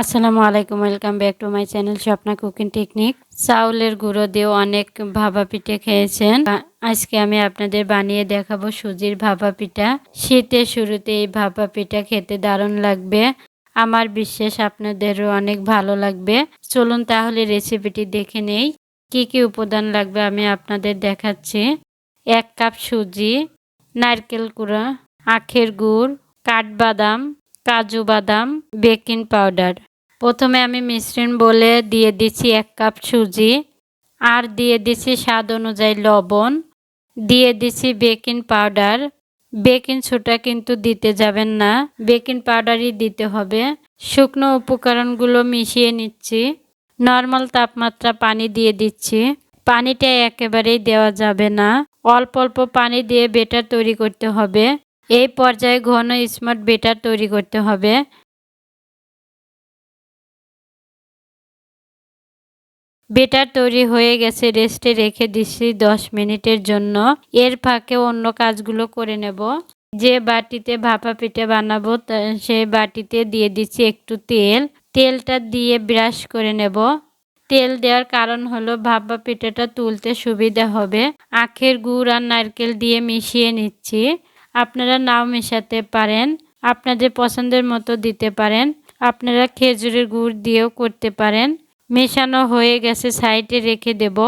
আসসালামু আলাইকুম, welcome back to my channel Swapna cooking technique. চাউলের গুঁড়ো দিয়ে অনেক ভাপা পিঠে খেয়েছেন। আজকে আমি আপনাদের বানিয়ে দেখাবো সুজির ভাপা পিঠা। শীতের শুরুতে এই ভাপা পিঠা খেতে দারুণ লাগবে। আমার বিশ্বাস আপনাদেরও অনেক ভালো লাগবে। চলুন তাহলে রেসিপিটি দেখে নেই। কি কি উপাদান লাগবে আমি আপনাদের দেখাচ্ছি। এক কাপ সুজি, নারকেল কুড়া, আখের গুড়, কাঠবাদাম কাজু বাদাম, বেকিং পাউডার। প্রথমে আমি মিশ্রণ বলে দিয়ে দিচ্ছি এক কাপ সুজি, আর দিয়ে দিচ্ছি স্বাদ অনুযায়ী লবণ। দিয়ে দিচ্ছি বেকিং পাউডার। বেকিং সোডা কিন্তু দিতে যাবেন না, বেকিং পাউডারই দিতে হবে। শুকনো উপকরণগুলো মিশিয়ে নিচ্ছি। নর্মাল তাপমাত্রা পানি দিয়ে দিচ্ছি। পানিটা একেবারেই দেওয়া যাবে না। অল্প অল্প পানি দিয়ে বেটার তৈরি করতে হবে। এই পর্যায়ে ঘন স্মার্ট বেটার তৈরি করতে হবে। বেটার তৈরি হয়ে গেছে, রেস্টে রেখে দিচ্ছি দশ মিনিটের জন্য। এর ফাঁকে অন্য কাজগুলো করে নেব। যে বাটিতে ভাপা পিঠে বানাবো সেই বাটিতে দিয়ে দিচ্ছি একটু তেল। তেলটা দিয়ে ব্রাশ করে নেব। তেল দেওয়ার কারণ হলো ভাপা পিঠাটা তুলতে সুবিধা হবে। আখের গুড় আর নারকেল দিয়ে মিশিয়ে নিচ্ছি। আপনারা নাও মেশাতে পারেন, আপনাদের পছন্দের মতো দিতে পারেন, আপনারা খেজুরের গুড় দিয়েও করতে পারেন। মেশানো হয়ে গেছে, সাইডে রেখে দেব।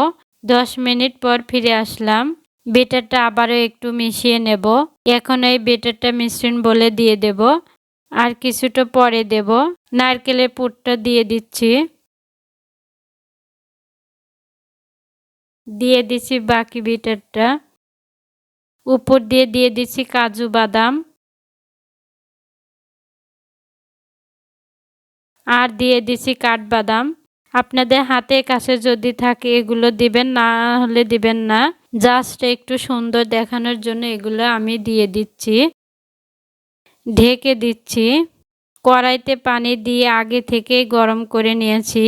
দশ মিনিট পর ফিরে আসলাম। বেটারটা আবারও একটু মিশিয়ে নেব। এখন এই বেটারটা মিশ্রণ বলে দিয়ে দেব। আর কিছুটা পরে দেব। নারকেলের পুরটা দিয়ে দিচ্ছি। দিয়ে দিচ্ছি বাকি বিটারটা। উপর দিয়ে দিয়ে দিচ্ছি কাজু বাদাম। আর দিয়ে দিচ্ছি কাঠবাদাম আপনাদের হাতের কাছে যদি থাকে এগুলো দিবেন, না হলে দিবেন না। জাস্ট একটু সুন্দর দেখানোর জন্য এগুলো আমি দিয়ে দিচ্ছি। ঢেকে দিচ্ছি। কড়াইতে পানি দিয়ে আগে থেকে গরম করে নিয়েছি।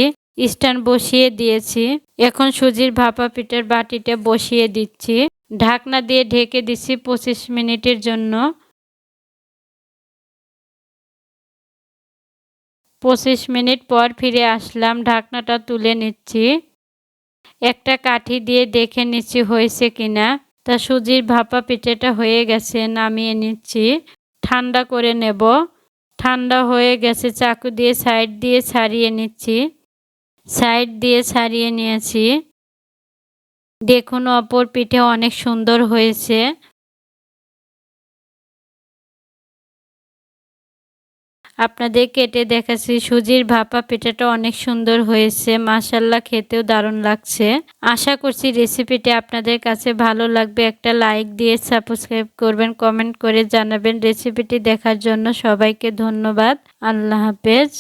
স্ট্যান্ড বসিয়ে দিয়েছি। এখন সুজির ভাপা পিঠের বাটিটা বসিয়ে দিচ্ছি। ঢাকনা দিয়ে ঢেকে দিচ্ছি পঁচিশ মিনিটের জন্য। পঁচিশ মিনিট পর ফিরে আসলাম, ঢাকনাটা তুলে নিচ্ছি। একটা কাঠি দিয়ে দেখে নিচ্ছি হয়েছে কিনা। তা সুজির ভাপা পিঠেটা হয়ে গেছে, নামিয়ে নিচ্ছি। ঠান্ডা করে নেব। ঠান্ডা হয়ে গেছে, চাকু দিয়ে সাইড দিয়ে ছাড়িয়ে নিচ্ছি। সাইড দিয়ে ছাড়িয়ে নিয়েছি। দেখুন, অপর পিঠে অনেক সুন্দর হয়েছে। আপনাদের কেটে দেখাচ্ছি, সুজির ভাপা পিঠাটা অনেক সুন্দর হয়েছে। মাসাল্লা খেতেও দারুণ লাগছে। আশা করছি রেসিপিটি আপনাদের কাছে ভালো লাগবে। একটা লাইক দিয়ে সাবস্ক্রাইব করবেন, কমেন্ট করে জানাবেন। রেসিপিটি দেখার জন্য সবাইকে ধন্যবাদ। আল্লাহ হাফেজ।